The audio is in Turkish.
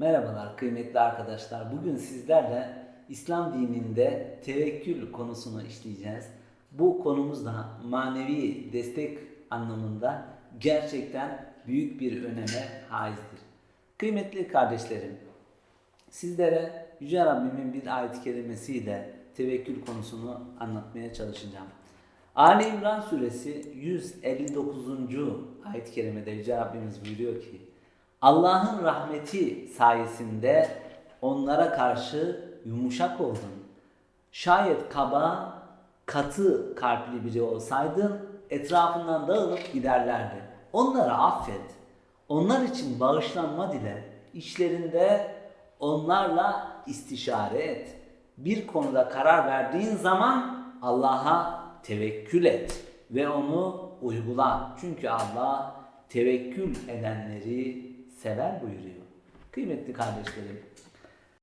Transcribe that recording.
Merhabalar kıymetli arkadaşlar. Bugün sizlerle İslam dininde tevekkül konusunu işleyeceğiz. Bu konumuz da manevi destek anlamında gerçekten büyük bir öneme haizdir. Kıymetli kardeşlerim, sizlere Yüce Rabbimin bir ayet-i kerimesiyle tevekkül konusunu anlatmaya çalışacağım. Ali İmran suresi 159. ayet-i kerimede Yüce Rabbimiz buyuruyor ki Allah'ın rahmeti sayesinde onlara karşı yumuşak oldun. Şayet kaba, katı kalpli biri olsaydın etrafından dağılıp giderlerdi. Onları affet. Onlar için bağışlanma dile. İşlerinde onlarla istişare et. Bir konuda karar verdiğin zaman Allah'a tevekkül et ve onu uygula. Çünkü Allah tevekkül edenleri sever buyuruyor. Kıymetli kardeşlerim,